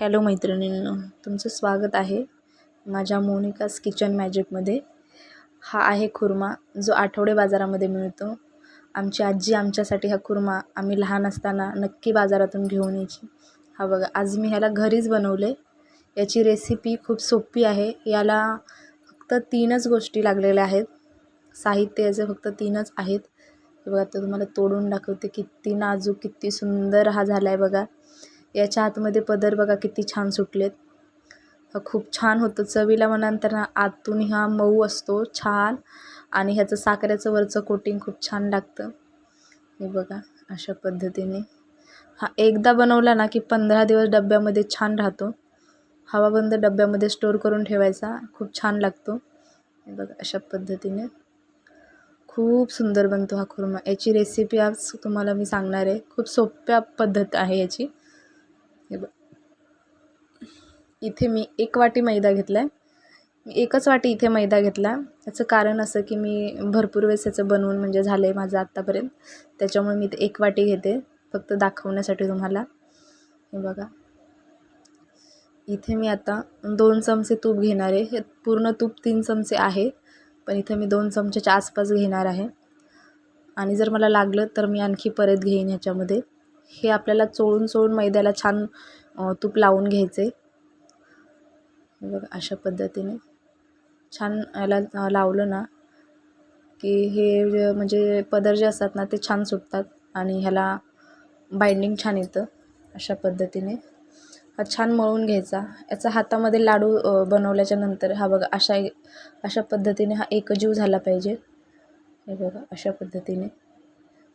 Hello मैत्रिणींनो तुमचं स्वागत आहे माझ्या मोनिकास किचन मॅजिकमध्ये. हा आहे खुर्मा जो आठवडे बाजारामध्ये मिळतो. आमची आजी आमच्यासाठी हा खुर्मा आम्ही लहान असताना नक्की बाजारातून घेऊन यायची. हा बघा आज मी ह्याला घरीच बनवले. याची रेसिपी खूप सोपी आहे. याला फक्त तीनच गोष्टी लागलेल्या आहेत. साहित्य याचे फक्त तीनच आहेत. हे बघा तर तुम्हाला तोडून दाखवते किती नाजूक किती सुंदर हा झाला आहे बघा. याच्या आतमध्ये पदर बघा किती छान सुटलेत. हा खूप छान होतं. चवीला म्हणाल तर आतून हा मऊ असतो छान. आणि ह्याचं साखरेचं वरचं कोटिंग खूप छान लागतं. हे बघा अशा पद्धतीने. हा एकदा बनवला ना की पंधरा दिवस डब्यामध्ये छान राहतो. हवाबंद डब्यामध्ये स्टोर करून ठेवायचा खूप छान लागतो. हे बघा अशा पद्धतीने. खूप सुंदर बनतो हा खुर्मा. याची रेसिपी आज तुम्हाला मी सांगणार आहे. खूप सोप्या पद्धत आहे याची. हे बघ. इथे मी एक वाटी मैदा घेतला आहे मी एकच वाटी इथे मैदा घेतला. याचं कारण असं की मी भरपूर वेळेस याचं बनवून म्हणजे झालं आहे माझं आत्तापर्यंत. त्याच्यामुळे मी इथे एक वाटी घेते. फक्त दाखवण्यासाठी तुम्हाला. हे बघा. इथे मी आता दोन चमचे तूप घेणार आहे. हे पूर्ण तूप तीन चमचे आहे. पण इथे मी दोन चमच्याच्या आसपास घेणार आहे. आणि जर मला लागलं तर मी आणखी परत घेईन ह्याच्यामध्ये. हे आपल्याला चोळून चोळून मैद्याला छान तूप लावून घ्यायचे. बघा अशा पद्धतीने. छान याला लावलं ना की हे म्हणजे पदर जे असतात ना ते छान सुटतात आणि ह्याला बाइंडिंग छान येतं अशा पद्धतीने. हा छान मळून घ्यायचा. याचा हातामध्ये लाडू बनवल्याच्या नंतर हा बघा अशा अशा पद्धतीने हा एकजीव झाला पाहिजे. हे बघा अशा पद्धतीने.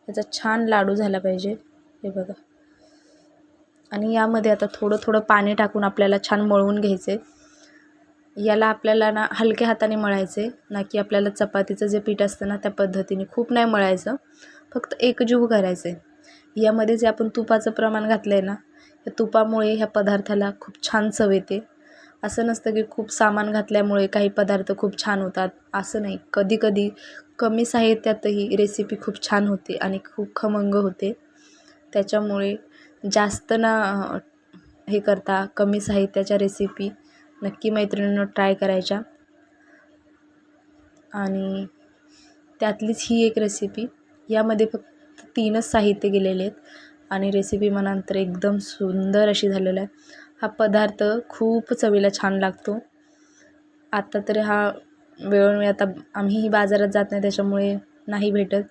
याचा छान लाडू झाला पाहिजे. हे बघा. आणि यामध्ये आता थोडं थोडं पाणी टाकून आपल्याला छान मळवून घ्यायचे. याला आपल्याला ना हलक्या हाताने मळायचे ना की आपल्याला चपातीचं जे पीठ असतं ना त्या पद्धतीने. खूप नाही मळायचं फक्त एकजीव करायचे. यामध्ये जे आपण तुपाचं प्रमाण घातलं आहे ना या तुपामुळे ह्या पदार्थाला खूप छान चव येते. असं नसतं की खूप सामान घातल्यामुळे काही पदार्थ खूप छान होतात. असं नाही. कधी कधी कमी साहित्यातही रेसिपी खूप छान होते आणि खूप खमंग होते. त्याच्यामुळे जास्त ना हे करता कमी साहित्याच्या रेसिपी नक्की मैत्रिणींनो ट्राय करायच्या. आणि त्यातलीच ही एक रेसिपी यामध्ये फक्त तीनच साहित्य गेलेले आहेत. आणि रेसिपी म्हणाल तर एकदम सुंदर अशी झालेला आहे. हा पदार्थ खूप चवीला छान लागतो. आत्ता तरी हा वेळोवेळी आता आम्हीही बाजारात जात नाही त्याच्यामुळे नाही भेटत.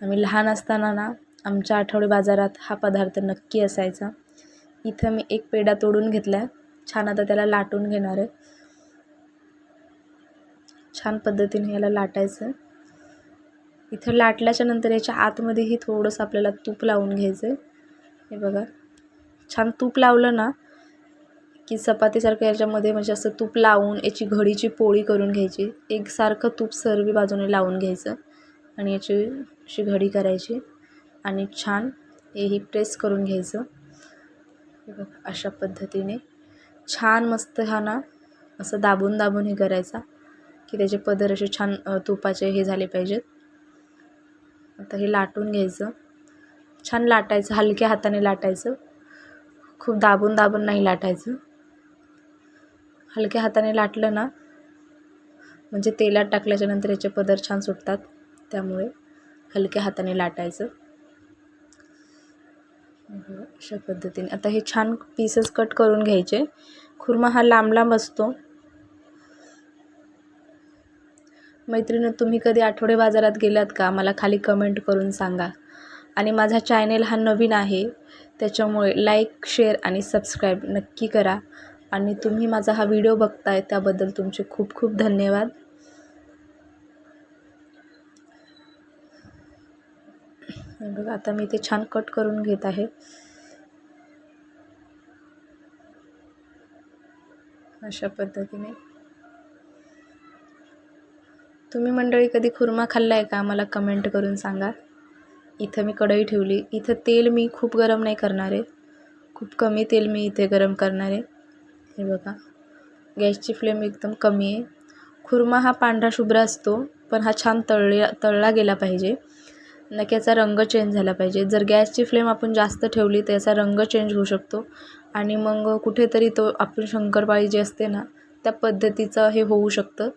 आम्ही लहान असताना ना आमच्या आठवडे बाजारात हा पदार्थ नक्की असायचा. इथं मी एक पेढा तोडून घेतला. आहे छान आता त्याला लाटून घेणार आहे. छान पद्धतीने याला लाटायचं. इथं लाटल्याच्या नंतर याच्या आतमध्येही थोडंसं आपल्याला तूप लावून घ्यायचं आहे हे बघा. छान तूप लावलं ना की चपातीसारखं याच्यामध्ये म्हणजे असं तूप लावून याची घडीची पोळी करून घ्यायची. एकसारखं तूप सर्व बाजूने लावून घ्यायचं. आणि याची अशी घडी करायची. आणि छान हेही प्रेस करून घ्यायचं. हे बघा अशा पद्धतीने. छान मस्त हा ना असं दाबून दाबून हे करायचा की त्याचे पदर असे छान तुपाचे हे झाले पाहिजेत. आता हे लाटून घ्यायचं. छान लाटायचं हलक्या हाताने लाटायचं. खूप दाबून दाबून नाही लाटायचं. हलक्या हाताने लाटलं ना म्हणजे तेलात टाकल्याच्यानंतर याचे पदर छान सुटतात त्यामुळे हलक्या हाताने लाटायचं. अशा पद्धतीने. आता हे छान पीसेस कट करून घ्यायचे. खुर्मा हा लांब लांब असतो. मैत्रिणी तुम्ही कधी आठवडे बाजारात गेलात का? मला खाली कमेंट करून सांगा. आणि माझा चॅनेल हा नवीन आहे त्याच्यामुळे लाईक शेअर आणि सबस्क्राईब नक्की करा. आणि तुम्ही माझा हा व्हिडिओ बघताय त्याबद्दल तुमचे खूप खूप धन्यवाद. बघा आता मी ते छान कट करून घेत आहे. अशा पद्धतीने. तुम्ही मंडळी कधी खुर्मा खाल्ला आहे का? मला कमेंट करून सांगा. इथं मी कढई ठेवली. इथं तेल मी खूप गरम नाही करणार आहे. खूप कमी तेल मी इथे गरम करणार आहे. हे बघा. गॅसची फ्लेम एकदम कमी आहे. खुर्मा हा पांढरा शुभ्र असतो पण हा छान तळले तळला गेला पाहिजे. नक्की याचा रंग चेंज झाला पाहिजे. जर गॅसची फ्लेम आपण जास्त ठेवली तर याचा रंग चेंज होऊ शकतो. आणि मग कुठेतरी तो आपण शंकरपाळी जी असते ना त्या पद्धतीचं हे होऊ शकतं.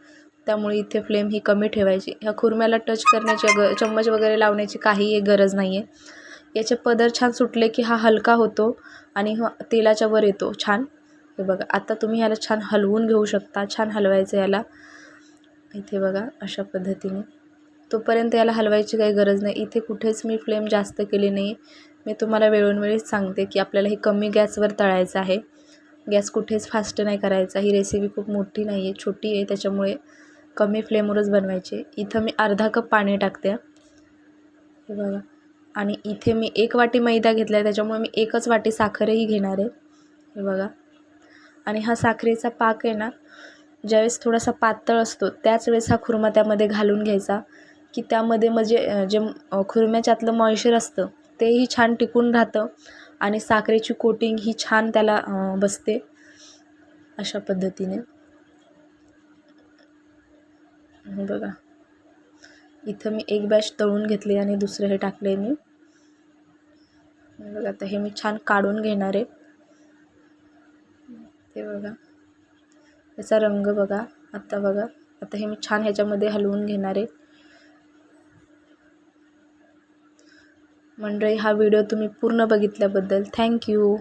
त्यामुळे इथे फ्लेम ही कमी ठेवायची. ह्या खुर्म्याला टच करण्याची ग चम्मच वगैरे लावण्याची काही गरज नाही आहे याचे पदर छान सुटले की हा हलका होतो आणि ह तेलाच्या वर येतो छान. हे बघा आता तुम्ही ह्याला छान हलवून घेऊ शकता. छान हलवायचं याला. इथे बघा अशा पद्धतीने. तोपर्यंत याला हलवायची काही गरज नाही. इथे कुठेच मी फ्लेम जास्त केली नाही. मी तुम्हाला वेळोवेळीच सांगते की आपल्याला हे कमी गॅसवर तळायचं आहे. गॅस कुठेच फास्ट नाही करायचा. ही रेसिपी खूप मोठी नाही आहे छोटी आहे. त्याच्यामुळे कमी फ्लेमवरच बनवायची इथं मी अर्धा कप पाणी टाकते. हे बघा. आणि इथे मी एक वाटी मैदा घेतला आहे त्याच्यामुळे मी एकच वाटी साखरही घेणार आहे. हे बघा. आणि हा साखरेचा पाक आहे ना ज्यावेळेस थोडासा पातळ असतो त्याच वेळेस हा खुर्मा त्यामध्ये घालून घ्यायचा. की त्यामध्ये म्हणजे जे खुर्म्याच्यातलं मॉइश्चर असतं तेही छान टिकून राहतं आणि साखरेची कोटिंग ही छान त्याला बसते अशा पद्धतीने. बघा. इथं मी एक बॅच तळून घेतली आणि दुसरं हे टाकले मी. बघा आता हे मी छान काढून घेणार आहे. ते बघा. याचा रंग बघा आत्ता बघा. आता हे मी छान ह्याच्यामध्ये हलवून घेणार आहे. मंडळी हा व्हिडिओ तुम्ही पूर्ण बघितल्याबद्दल थँक्यू